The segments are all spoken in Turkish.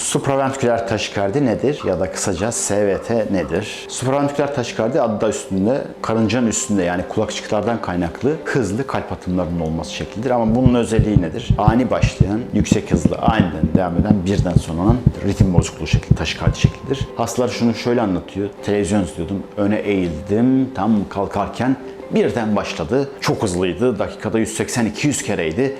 Supraventriküler taşikardi nedir ya da kısaca SVT nedir? Supraventriküler taşikardi adı da üstünde, karıncanın üstünde yani kulakçıklardan kaynaklı hızlı kalp atımlarının olması şeklidir. Ama bunun özelliği nedir? Ani başlayan, yüksek hızlı, aniden devam eden birden sonlanan ritim bozukluğu şekli, taşikardi şeklidir. Hastalar şunu şöyle anlatıyor. Televizyon izliyordum, öne eğildim, tam kalkarken birden başladı. Çok hızlıydı, dakikada 180-200 kereydi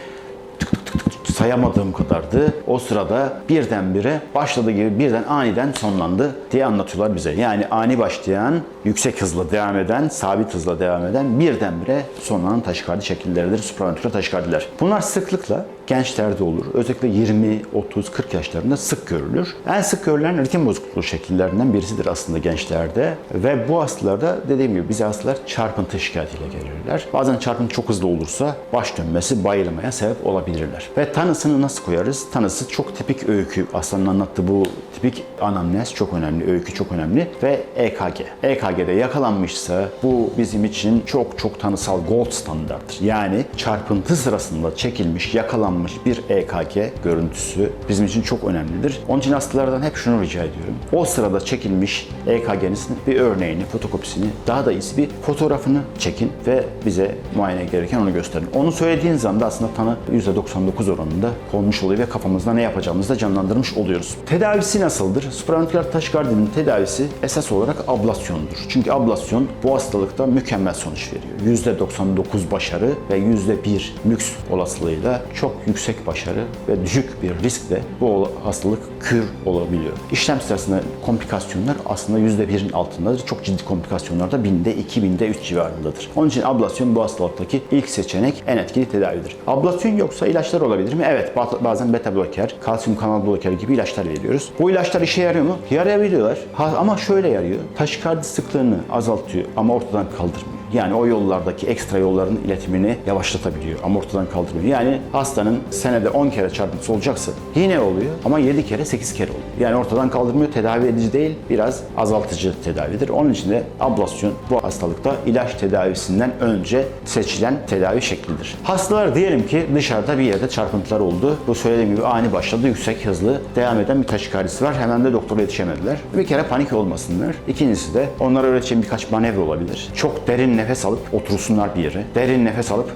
sayamadığım kadardı. O sırada birdenbire başladığı gibi birden aniden sonlandı diye anlatıyorlar bize. Yani ani başlayan, yüksek hızla devam eden, sabit hızla devam eden birdenbire sonlanan taşikardi şekilleridir. Supraventriküler taşikardiler. Bunlar sıklıkla gençlerde olur. Özellikle 20, 30, 40 yaşlarında sık görülür. En sık görülen ritim bozukluğu şekillerinden birisidir aslında gençlerde. Ve bu hastalarda dediğim gibi bize hastalar çarpıntı şikayetiyle gelirler. Bazen çarpıntı çok hızlı olursa baş dönmesi, bayılmaya sebep olabilirler. Ve tanısını nasıl koyarız? Tanısı çok tipik öykü. Hastanın anlattığı bu tipik anamnez çok önemli, öykü çok önemli ve EKG. EKG'de yakalanmışsa bu bizim için çok çok tanısal gold standarttır. Yani çarpıntı sırasında çekilmiş, yakalanmış bir EKG görüntüsü bizim için çok önemlidir. Onun için hastalardan hep şunu rica ediyorum. O sırada çekilmiş EKG'nizin bir örneğini, fotokopisini, daha da iyisi bir fotoğrafını çekin ve bize muayene gereken onu gösterin. Onu söylediğin zaman da aslında tanı %99 oranında konmuş oluyor ve kafamızda ne yapacağımızı da canlandırmış oluyoruz. Tedavisi nasıldır? Supraventriküler taşikardinin tedavisi esas olarak ablasyondur. Çünkü ablasyon bu hastalıkta mükemmel sonuç veriyor. %99 başarı ve %1 lüks olasılığıyla çok yüksek başarı ve düşük bir riskle bu hastalık kür olabiliyor. İşlem sırasında komplikasyonlar aslında %1'in altındadır. Çok ciddi komplikasyonlar da binde 2, binde 3 civarındadır. Onun için ablasyon bu hastalıktaki ilk seçenek en etkili tedavidir. Ablasyon yoksa ilaçlar olabilir mi? Evet bazen beta bloker, kalsiyum kanal bloker gibi ilaçlar veriyoruz. Bu ilaçlar işe yarıyor mu? Yarayabiliyorlar. Ama şöyle yarıyor. Taşikardi sıklığını azaltıyor ama ortadan kaldırmıyor. Yani o yollardaki ekstra yolların iletimini yavaşlatabiliyor ama ortadan kaldırmıyor. Yani hastanın senede 10 kere çarpıntısı olacaksa yine oluyor ama 7 kere 8 kere oluyor. Yani ortadan kaldırmıyor, tedavi edici değil, biraz azaltıcı tedavidir. Onun için de ablasyon bu hastalıkta ilaç tedavisinden önce seçilen tedavi şeklidir. Hastalar diyelim ki dışarıda bir yerde çarpıntılar oldu. Bu söylediğim gibi ani başladı, yüksek hızlı devam eden bir taşikardisi var. Hemen de doktora yetişemediler. Bir kere panik olmasınlar. İkincisi de onlara öğreteceğim birkaç manevra olabilir. Çok derin nefes alıp otursunlar bir yere. Derin nefes alıp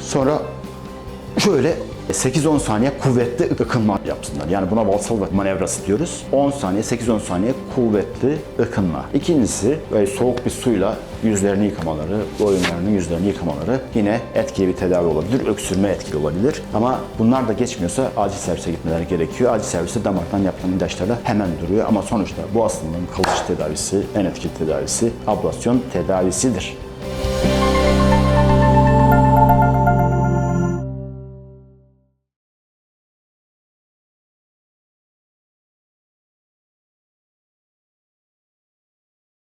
sonra şöyle 8-10 saniye kuvvetli ıkınma yapsınlar. Yani buna Valsalva manevrası diyoruz. 10 saniye, 8-10 saniye kuvvetli ıkınma. İkincisi böyle soğuk bir suyla yüzlerini yıkamaları, boyunlarını, yüzlerini yıkamaları yine etkili bir tedavi olabilir. Öksürme etkili olabilir. Ama bunlar da geçmiyorsa acil servise gitmeleri gerekiyor. Acil serviste damardan yapılan ilaçlarla hemen duruyor. Ama sonuçta bu hastalığın kalıcı tedavisi, en etkili tedavisi ablasyon tedavisidir.